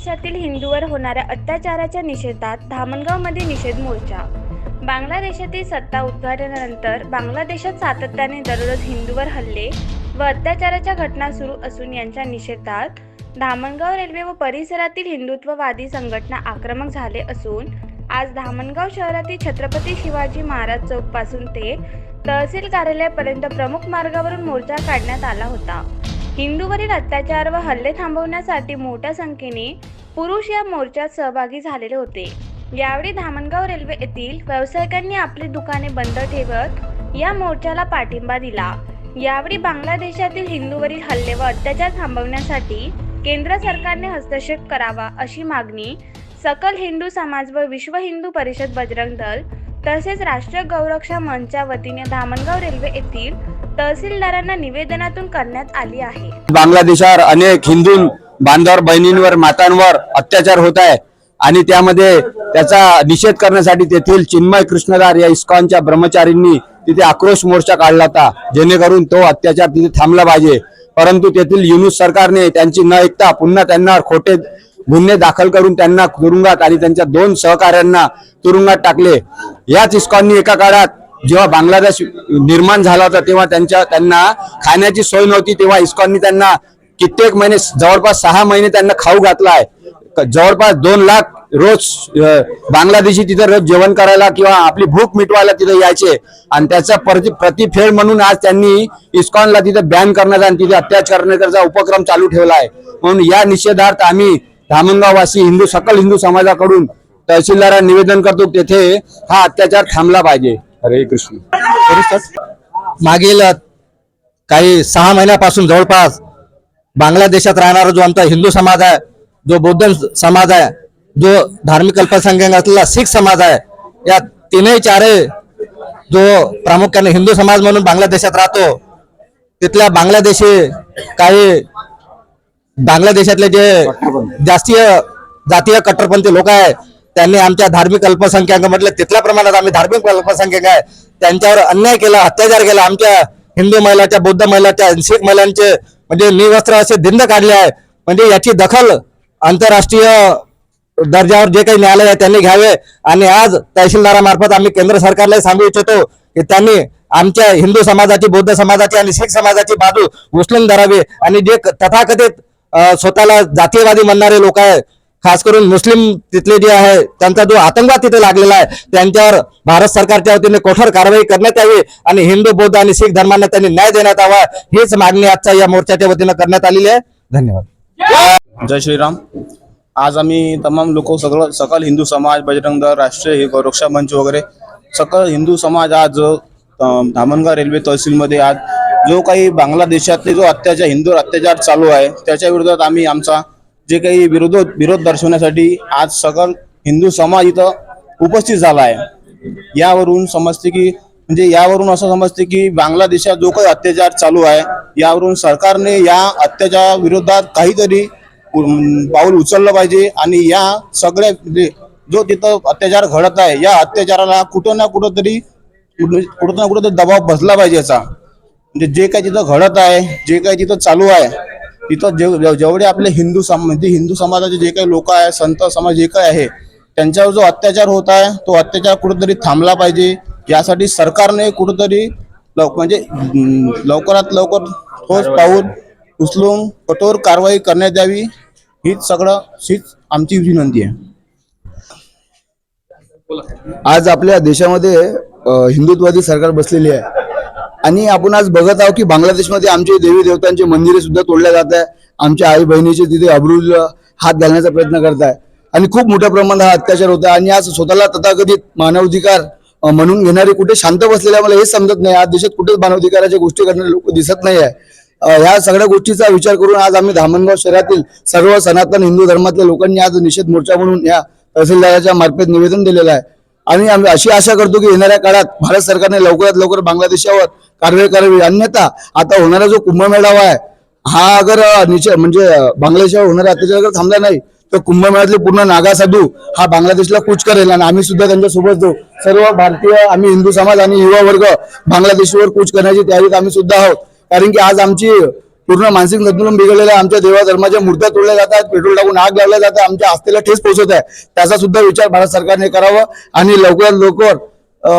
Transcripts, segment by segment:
बांगलादेशातील हिंदूवर होणाऱ्या अत्याचाराच्या निषेधात धामणगावमध्ये निषेध मोर्चा. बांगलादेशातील सत्ता उद्घाटनानंतर बांगलादेशात सातत्याने दररोज हिंदूवर हल्ले व अत्याचाराच्या घटना सुरू असून यांच्या निषेधात धामणगाव रेल्वे व परिसरातील हिंदुत्ववादी संघटना आक्रमक झाले असून आज धामणगाव शहरातील छत्रपती शिवाजी महाराज चौकपासून ते तहसील कार्यालयापर्यंत प्रमुख मार्गावरून मोर्चा काढण्यात आला होता. हिंदूवरील अत्याचार व हल्ले थांबवण्यासाठी मोठ्या संख्येने पुरुष या मोर्चात सहभागी झालेले होते. यावेळी धामणगाव रेल्वे येथील व्यावसायिकांनी आपली दुकाने बंद ठेवत या मोर्चाला पाठिंबा दिला. यावेळी बांगलादेशातील हिंदूवरील हल्ले व अत्याचार थांबवण्यासाठी केंद्र सरकारने हस्तक्षेप करावा अशी मागणी सकल हिंदू समाज व विश्व हिंदू परिषद बजरंग दल तसेच राष्ट्रीय गौरक्षा मंचच्या वतीने धामणगाव रेल्वे येथील तहसीलदारांना निवेदनातून करण्यात आली आहे. बांगलादेशावर अनेक हिंदू बांधवर बहिणींवर मातांवर अत्याचार होत आहे. आणि त्यामध्ये त्याचा निषेध करण्यासाठी तेथील चिन्मय कृष्णदार या इस्कॉनच्या ब्रह्मचारींनी तिथे आक्रोश मोर्चा काढला होता. जेणेकरून तो अत्याचार तिथे थांबला पाहिजे. परंतु तेथील युनुस सरकारने त्यांची न ऐकता पुन्हा त्यांना खोटे गुन्हे दाखल करून त्यांना तुरुंगात आणि त्यांच्या दोन सहकाऱ्यांना तुरुंगात टाकले. याच इस्कॉननी एका काळात जेव्हा बांगलादेश निर्माण झाला होता तेव्हा त्यांच्या त्यांना खाण्याची सोय नव्हती तेव्हा इस्कॉननी त्यांना कित्येक महिने जवळपास सहा महिने त्यांना खाऊ घातला आहे. जवळपास दोन लाख रोज बांगलादेशी तिथे रोज जेवण करायला किंवा आपली भूक मिटवायला तिथे यायचे. आणि त्याचा प्रति प्रतिफेड म्हणून आज त्यांनी इस्कॉनला तिथे बॅन करण्याचा आणि तिथे अत्याचार करण्याचा उपक्रम चालू ठेवला आहे. म्हणून या निषेधार्थ आम्ही धामणगाववासी हिंदू सकल हिंदू समाजाकडून तहसीलदारांना निवेदन करतो तेथे हा अत्याचार थांबला पाहिजे. हरे कृष्ण. मागील काही सहा महिन्यापासून जवळपास बांगलादेशात राहणारा जो आमचा हिंदू समाज आहे जो बौद्ध समाज आहे जो धार्मिक अल्पसंख्याक असलेला शीख समाज आहे या तीनही चारही जो प्रामुख्याने हिंदू समाज म्हणून बांगलादेशात राहतो तिथल्या बांगलादेशी काही बांगलादेशातले जे जास्तीय जातीय कट्टरपंथी लोक आहे त्यांनी आमच्या धार्मिक अल्पसंख्याक म्हटलं तिथल्या प्रमाणात आम्ही धार्मिक अल्पसंख्याक आहे. त्यांच्यावर अन्याय केला अत्याचार केला. आमच्या हिंदू महिलाच्या बौद्ध महिलाच्या शीख महिलांचे म्हणजे निवस्त्र असे दिंड काढले आहे. म्हणजे याची दखल आंतरराष्ट्रीय दर्जावर जे काही न्यायालय आहे त्यांनी घ्यावे. आणि आज तहसीलदारामार्फत आम्ही केंद्र सरकारला सांगू इच्छितो की त्यांनी आमच्या हिंदू समाजाची बौद्ध समाजाची आणि शीख समाजाची बाजू उचलून धरावी. आणि जे क- तथाकथित स्वतःला जातीयवादी म्हणणारे लोक आहे खास करून मुस्लिम तिथले जे आहे त्यांचा जो आतंकवाद तिथे लागलेला आहे त्यांच्यावर भारत सरकारच्या वतीने कठोर कारवाई करण्यात यावी आणि हिंदू बौद्ध आणि शीख धर्मांना त्यांनी न्याय देण्यात यावा हीच मागणी आजच्या या मोर्चाच्या वतीनं करण्यात आलेली आहे. धन्यवाद. जय श्रीराम. आज आम्ही तमाम लोक सगळं सकल हिंदू समाज बजरंग दल राष्ट्रीय रक्षा मंच वगैरे सकल हिंदू समाज आज धामणगाव रेल्वे तहसीलमध्ये आज जो काही बांगलादेशातले जो अत्याचार हिंदू अत्याचार चालू आहे त्याच्या विरोधात आम्ही आमचा जे काही विरोध विरोध दर्शवण्यासाठी आज सकल हिंदू समाज इथं उपस्थित झाला आहे. यावरून समजते की म्हणजे यावरून असं समजते की बांगलादेशात जो काही अत्याचार चालू आहे यावरून सरकारने या अत्याचार विरोधात काहीतरी पाऊल उचललं पाहिजे आणि या सगळ्या म्हणजे जो तिथं अत्याचार घडत आहे या अत्याचाराला कुठं ना कुठं तरी कुठं ना कुठं तरी दबाव बसला पाहिजे याचा. म्हणजे जे काही तिथं घडत आहे जे काही तिथं चालू आहे इथं जे जेवढे आपले हिंदू सम म्हणजे हिंदू समाजाचे जे काही लोक आहे संत समाज जे काही आहे त्यांच्यावर जो अत्याचार होत आहे तो अत्याचार कुठेतरी थांबला पाहिजे. यासाठी सरकारने कुठेतरी लव म्हणजे लवकरात लवकर ठोस पाऊल उचलून कठोर कारवाई करण्यात यावी. हीच सगळं हीच आमची विनंती आहे. आज आपल्या देशामध्ये हिंदुत्ववादी सरकार बसलेली आहे. आणि आपण आज बघत आहोत की बांगलादेशमध्ये आमचे देवी देवतांचे मंदिरे सुद्धा तोडल्या जात आहे आमच्या आई बहिणीचे तिथे अब्रूल हात घालण्याचा प्रयत्न करत आहे आणि खूप मोठ्या प्रमाणात हा अत्याचार होत आहे आणि आज स्वतःला तथाकथित मानवाधिकार म्हणून घेणारे कुठे शांत बसलेले मला हेच समजत नाही. आज देशात कुठेच मानवाधिकाराच्या गोष्टी करणारे लोक दिसत नाही आहे ह्या सगळ्या गोष्टीचा विचार करून आज आम्ही धामणगाव शहरातील सर्व सनातन हिंदू धर्मातल्या लोकांनी आज निषेध मोर्चा म्हणून या तहसीलदाराच्या मार्फत निवेदन दिलेलं आहे. आणि आम्ही अशी आशा करतो की येणाऱ्या काळात भारत सरकारने लवकरात लवकर बांगलादेशावर कारवाई करावी. अन्यथा आता होणारा जो कुंभमेळावा आहे हा अगर निश्चय म्हणजे बांगलादेशावर होणारा अत्याचार जर थांबला नाही तर कुंभमेळ्यातले पूर्ण नागा साधू हा बांगलादेशला कूच करेल आणि आम्ही सुद्धा त्यांच्यासोबत जाऊ. सर्व भारतीय आम्ही हिंदू समाज आणि युवा वर्ग बांगलादेशवर कूच करण्याची तयारीत आम्ही सुद्धा आहोत. कारण की आज आमची पूर्ण मानसिक संतुलन बिघडलेलं आहे आमच्या देवाधर्माच्या मूर्त्या तोडल्या जातात पेट्रोल टाकून आग लावल्या जातात आमच्या आस्थेला ठेस पोहोचत आहे. त्याचा सुद्धा विचार भारत सरकारने करावा आणि लवकरात लवकर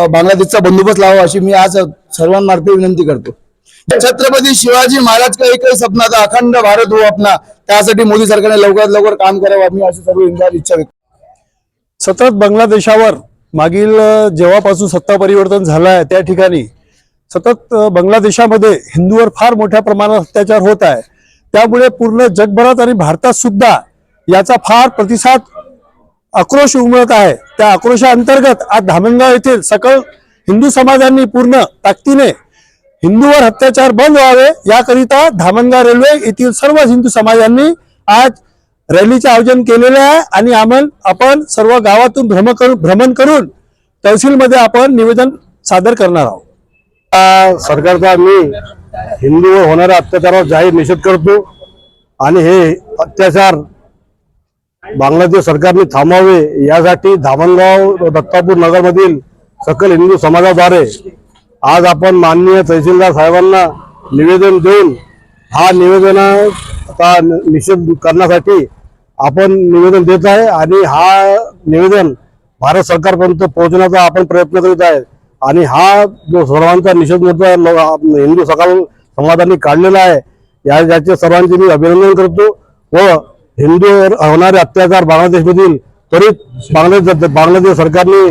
बांगलादेशचा बंदोबस्त लावा अशी मी आज सर्वांमार्फे विनंती करतो. छत्रपती शिवाजी महाराज का एकही सपना था अखंड भारत हो अपना त्यासाठी मोदी सरकारने लवकरात लवकर काम करावं मी अशी सर्व इच्छा व्यक्त सतत बांगलादेशावर मागील जेव्हापासून सत्ता परिवर्तन झालं आहे त्या ठिकाणी सतत बांगलादेशामध्ये हिंदूवर फार मोठ्या प्रमाणात अत्याचार होत आहे. त्यामुळे पूर्ण जगभरात आणि भारतात सुद्धा याचा फार प्रतिसाद आक्रोश उमळत आहे. त्या आक्रोशाअंतर्गत आज धामणगाव येथील सकळ हिंदू समाजांनी पूर्ण ताकदीने हिंदूवर अत्याचार बंद व्हावे याकरिता धामणगाव रेल्वे येथील सर्व हिंदू समाजांनी आज रॅलीचे आयोजन केलेले आहे आणि आम्ही आपण सर्व गावातून भ्रम करून भ्रमण करून तहसीलमध्ये आपण निवेदन सादर करणार आहोत. सरकारचा मी हिंदूवर होणाऱ्या अत्याचारावर जाहीर निषेध करतो. आणि हे अत्याचार बांगलादेश सरकारने थांबावे यासाठी धामणगाव दत्तापूर नगरमधील सकल हिंदू समाजाद्वारे आज आपण माननीय तहसीलदार साहेबांना निवेदन देऊन हा निवेदनाचा निषेध करण्यासाठी आपण निवेदन देत आहे. आणि हा निवेदन भारत सरकारपर्यंत पोहोचण्याचा आपण प्रयत्न करीत आहे. आणि हा जो सर्वांचा निषेध मोर्चा हिंदू सकाळ समाजाने काढलेला आहे या याचे सर्वांचे मी अभिनंदन करतो व हिंदूवर होणारे अत्याचार बांगलादेशमधील त्वरित बांगलादेश बांगलादेश सरकारने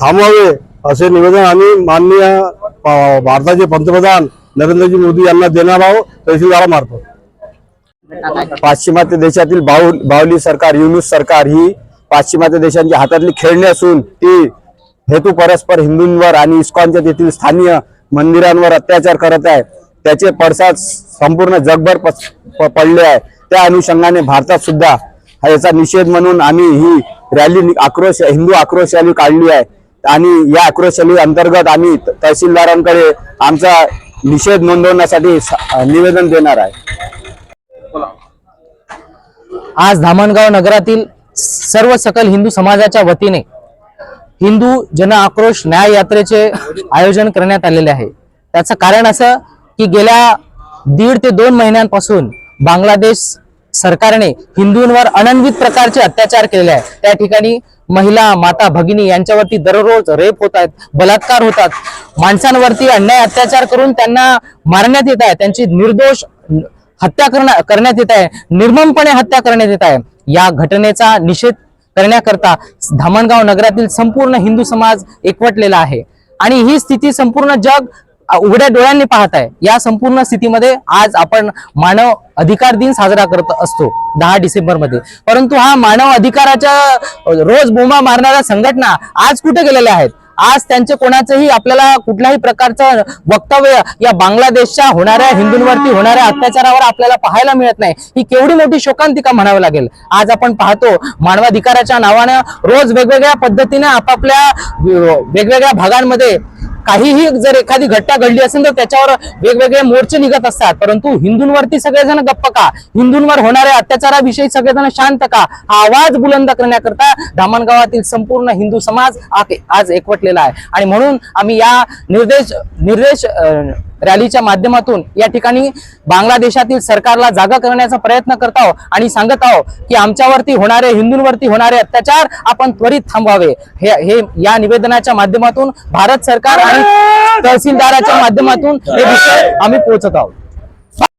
थांबवावे असे निवेदन आम्ही माननीय भारताचे पंतप्रधान नरेंद्रजी मोदी यांना देणार आहोत. तहसीलदारामार्फत पाश्चिमात्य देशातील बाहुल बाहुली सरकार युनुस सरकार ही पाश्चिमात्य देशांच्या हातातली खेळणी असून ती हेतू परस्पर हिंदूंवर आणि इस्कॉनच्या तेथील स्थानीय मंदिरांवर अत्याचार करत आहे. त्याचे पडसाद संपूर्ण जगभर पस- प- पडले आहे. त्या अनुषंगाने भारतात सुद्धा याचा निषेध म्हणून आम्ही ही रॅली नि- आक्रोश हिंदू आक्रोश रॅली काढली आहे. आणि या आक्रोश रॅली अंतर्गत आम्ही तहसीलदारांकडे आमचा निषेध नोंदवण्यासाठी निवेदन देणार आहे. आज धामणगाव नगरातील सर्व सकल हिंदू समाजाच्या वतीने हिंदू जन आक्रोश न्याय यात्रेचे आयोजन करण्यात आलेले आहे. त्याचं कारण असं की गेल्या दीड ते दोन महिन्यांपासून बांगलादेश सरकारने हिंदूंवर अनन्वित प्रकारचे अत्याचार केलेले आहे. त्या ठिकाणी महिला माता भगिनी यांच्यावरती दररोज रेप होत आहेत बलात्कार होतात माणसांवरती अन्याय अत्याचार करून त्यांना मारण्यात येत आहे. त्यांची निर्दोष हत्या करण्यात येत आहे. निर्ममपणे हत्या करण्यात येत आहे. या घटनेचा निषेध करण्याकरता धामणगाव नगरातील संपूर्ण हिंदू समाज एकवटलेला आहे. आणि ही स्थिती संपूर्ण जग उघड्या डोळ्यांनी पाहत आहे. या संपूर्ण स्थितीमध्ये आज आपण मानव अधिकार दिन साजरा करत असतो दहा डिसेंबरमध्ये परंतु हा मानव अधिकाराच्या रोज बोंबा मारणाऱ्या संघटना आज कुठे गेलेल्या आहेत? आज त्यांचे कोणाचंही आपल्याला कुठल्याही प्रकारचं वक्तव्य या बांगलादेशच्या होणाऱ्या हिंदूंवरती होणाऱ्या अत्याचारावर आपल्याला पाहायला मिळत नाही. ही केवढी मोठी शोकांतिका म्हणावी लागेल. आज आपण पाहतो मानवाधिकाराच्या नावानं रोज वेगवेगळ्या पद्धतीने आपापल्या वेगवेगळ्या भागांमध्ये काहीही जर एखादी घटना घडली असेल तर त्याच्यावर वेगवेगळे मोर्चे निघत असतात. परंतु हिंदूंवरती सगळेजण गप्प का? हिंदूंवर होणाऱ्या अत्याचाराविषयी सगळेजण शांत का? हा आवाज बुलंद करण्याकरता धामणगावातील संपूर्ण हिंदू समाज आज एकवटलेला आहे. आणि म्हणून आम्ही या निर्देश निर्देश रॅलीच्या माध्यमातून या ठिकाणी बांगलादेशातील सरकारला जागा करण्याचा प्रयत्न करत आहोत आणि सांगत आहोत की आमच्यावरती होणारे हिंदूंवरती होणारे अत्याचार आपण त्वरित थांबवावे. हे हे या निवेदनाच्या माध्यमातून भारत सरकार आणि तहसीलदाराच्या माध्यमातून हे विषय आम्ही पोहोचत आहोत.